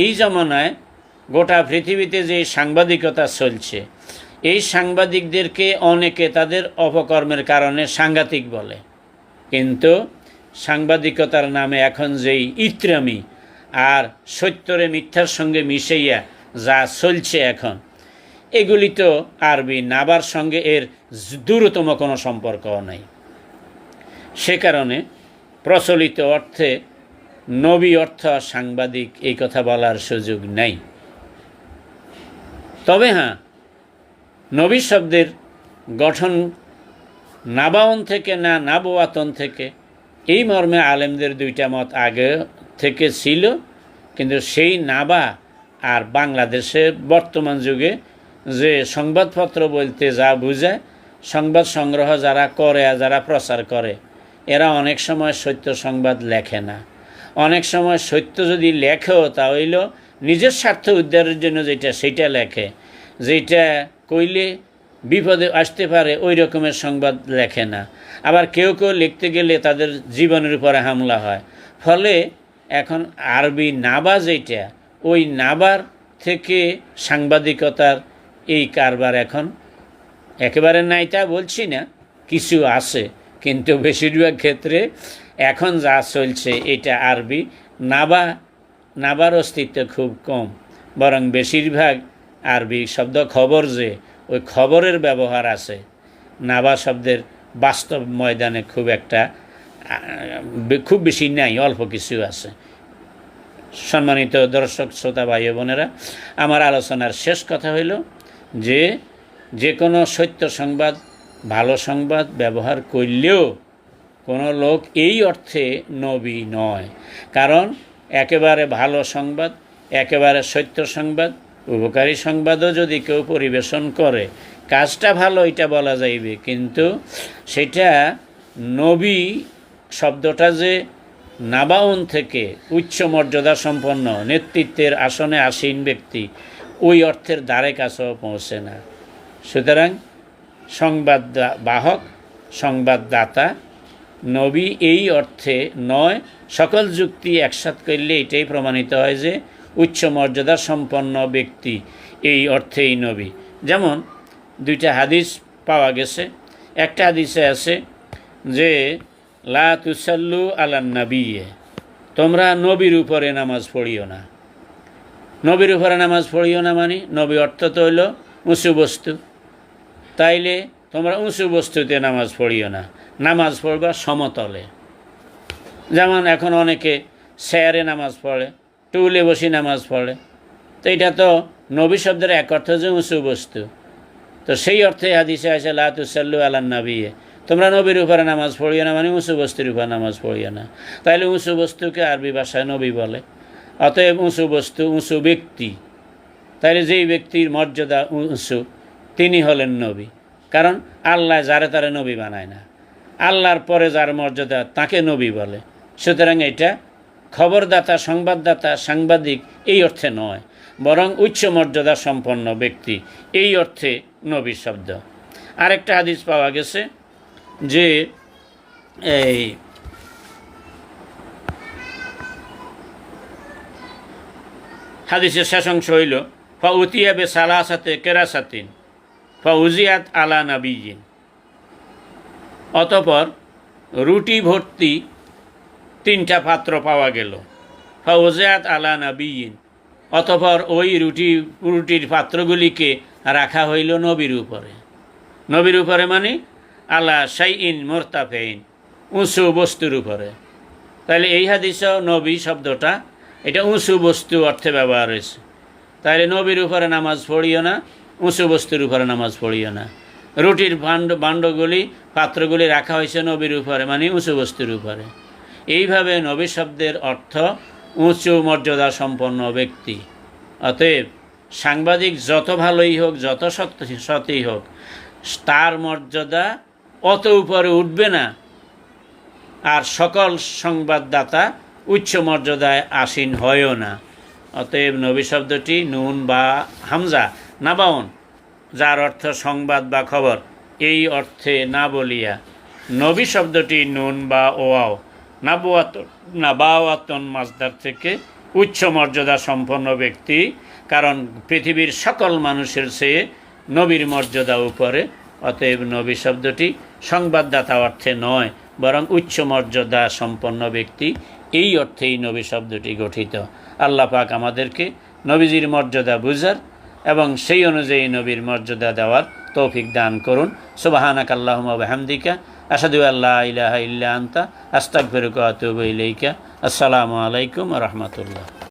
এই জমানায় গোটা পৃথিবীতে যে সাংবাদিকতা চলছে, এই সাংবাদিকদেরকে অনেকে তাদের অপকর্মের কারণে সাংঘাতিক বলে। কিন্তু সাংবাদিকতার নামে এখন যেই ইত্রামি আর সত্যরে মিথ্যার সঙ্গে মিশাইয়া যা চলছে এখন, এগুলি তো আরবি নাবার সঙ্গে এর দূরতম কোনো সম্পর্ক নাই। সে কারণে প্রচলিত অর্থে নবী অর্থ সাংবাদিক, এই কথা বলার সুযোগ নেই। তবে হ্যাঁ নবী শব্দের গঠন নাবায়ন থেকে না নাবোয়াতন থেকে, এই মর্মে আলেমদের দুইটা মত আগে থেকে ছিল, কিন্তু সেই নাবা আর বাংলাদেশে বর্তমান যুগে যে সংবাদপত্র বলতে যা বুঝায় সংবাদ সংগ্রহ যারা করে আর যারা প্রচার করে, এরা অনেক সময় সত্য সংবাদ লেখে না। অনেক সময় সত্য যদি লেখেও তা হইল নিজের স্বার্থ উদ্ধারের জন্য যেটা, সেটা লেখে। যেটা কইলে বিপদে আসতে পারে, ওই রকমের সংবাদ লেখে না। আবার কেউ কেউ লিখতে গেলে তাদের জীবনের উপরে হামলা হয়। ফলে এখন আরবি নাবা যেটা ওই নাবার থেকে সাংবাদিকতার এই কারবার এখন একেবারে নাই তা বলছি না, কিছু আছে। কিন্তু বেশিরভাগ ক্ষেত্রে এখন যা চলছে এটা আরবি, নাবা, নাবার অস্তিত্ব খুব কম, বরং বেশিরভাগ আরবি শব্দ খবর যে, ওই খবরের ব্যবহার আছে। নাবা শব্দের বাস্তব ময়দানে খুব একটা খুব বেশি নাই, অল্প কিছু আছে। সম্মানিত দর্শক, শ্রোতা, ভাই বোনেরা, আমার আলোচনার শেষ কথা হইল যে যে কোনো সত্য সংবাদ, ভালো সংবাদ ব্যবহার করলেও কোনো লোক এই অর্থে নবী নয়। কারণ একেবারে ভালো সংবাদ, একেবারে সত্য সংবাদ, উপকারী সংবাদও যদি কেউ পরিবেশন করে, কাজটা ভালো এটা বলা যাইবে। কিন্তু সেটা নবী শব্দটা যে নাবাউন থেকে উচ্চ মর্যাদা সম্পন্ন নেতৃত্বের আসনে আসীন ব্যক্তি, ওই অর্থের দ্বারে কাছেও পৌঁছে না। সুতরাং সংবাদ বাহক সংবাদদাতা নবী এই অর্থে নয়, সকল যুক্তি একসাথ করলে এটাই প্রমাণিত হয় যে উচ্চ মর্যাদা সম্পন্ন ব্যক্তি এই অর্থেই নবী। যেমন দুইটা হাদিস পাওয়া গেছে। একটা হাদিসে আছে যে, লা তুসাল্লু আলান নবিয়ে তোমরা নবীর উপরে নামাজ পড়িও না। নবীর উপরে নামাজ পড়িও না মানে নবী অর্থ তো হইল উঁচু বস্তু। তাইলে তোমরা উঁচু বস্তুতে নামাজ পড়িও না। নামাজ পড়বা সমতলে। যেমন এখন অনেকে শেয়ারে নামাজ পড়ে, টুলে বসে নামাজ পড়ে। তো এটা তো নবী শব্দের এক অর্থ যে উঁচু বস্তু। তো সেই অর্থে হাদিসে আছে লাতুসাল্লু আল্লাহ নবিয়ে। তোমরা নবীর উপরে নামাজ পড়িও না মানে উঁচু বস্তুর উপরে নামাজ পড়িও না। তাইলে উঁচু বস্তুকে আরবি ভাষায় নবী বলে। অতএব উঁচু বস্তু, উঁচু ব্যক্তি। তাহলে যেই ব্যক্তির মর্যাদা উঁচু, তিনি হলেন নবী। কারণ আল্লাহ যারে তারে নবী বানায় না। আল্লাহর পরে যার মর্যাদা তাকে নবী বলে। সুতরাং এটা খবরদাতা, সংবাদদাতা, সাংবাদিক, এই অর্থে নয়। বরং উচ্চ মর্যাদা সম্পন্ন ব্যক্তি, এই অর্থে নবী শব্দ। আরেকটা হাদিস পাওয়া গেছে যে এই হাদিসের শেষ অংশ হইল, ফা উতিয়া বে সালাসাতে কেরাসাতিন, ফা উজিয়াত আলা নাবিজিন অতপর রুটি ভর্তি তিনটা পাত্র পাওয়া গেল। ফা উজিয়াত আলা নাবিজিন অতপর ওই রুটি, রুটির পাত্রগুলিকে রাখা হইল নবীর উপরে। নবীর উপরে মানে আলা সাইন মোরতাফেইন, উঁচু বস্তুর উপরে। তাহলে এই হাদিস নবী শব্দটা, এটা উঁচু বস্তু অর্থে ব্যবহার হয়েছে। তাহলে নবীর উপরে নামাজ পড়িও না, উঁচু বস্তুর উপরে নামাজ পড়িও না। রুটির ভাণ্ড, ভাণ্ডগুলি, পাত্রগুলি রাখা হয়েছে নবীর উপরে মানে উঁচু বস্তুর উপরে। এইভাবে নবী শব্দের অর্থ উঁচু মর্যাদা সম্পন্ন ব্যক্তি। অতএব সাংবাদিক যত ভালোই হোক, যত সত্য সতই হোক, তার মর্যাদা অত উপরে উঠবে না। আর সকল সংবাদদাতা উচ্চ মর্যাদায় আসীন হয়ও না। অতএব নবী শব্দটি নুন বা হামজা, নাবাউন। যার অর্থ সংবাদ বা খবর, এই অর্থে না বলিয়া। নবী শব্দটি নুন বা ওয়াও নাবাওয়াত নাবাওয়াতন মাজদার থেকে উচ্চ মর্যাদা সম্পন্ন ব্যক্তি, কারণ পৃথিবীর সকল মানুষের চেয়ে নবীর মর্যাদা উপরে। অতএব নবী শব্দটি সংবাদদাতা অর্থে নয়, বরং উচ্চ মর্যাদা সম্পন্ন ব্যক্তি। এই অর্থেই নবী শব্দটি গঠিত। আল্লাহ পাক আমাদেরকে নবীজির মর্যাদা বুঝার এবং সেই অনুযায়ী নবীর মর্যাদা দেওয়ার তৌফিক দান করুন। সুবাহানাক আল্লাহুম্মা ওয়া আসাদু আল্লাহ আল্লা ইলাহা ইল্লা আন্তা। আতুবু আসসালামু আলাইকুম রাহমাতুল্লাহ।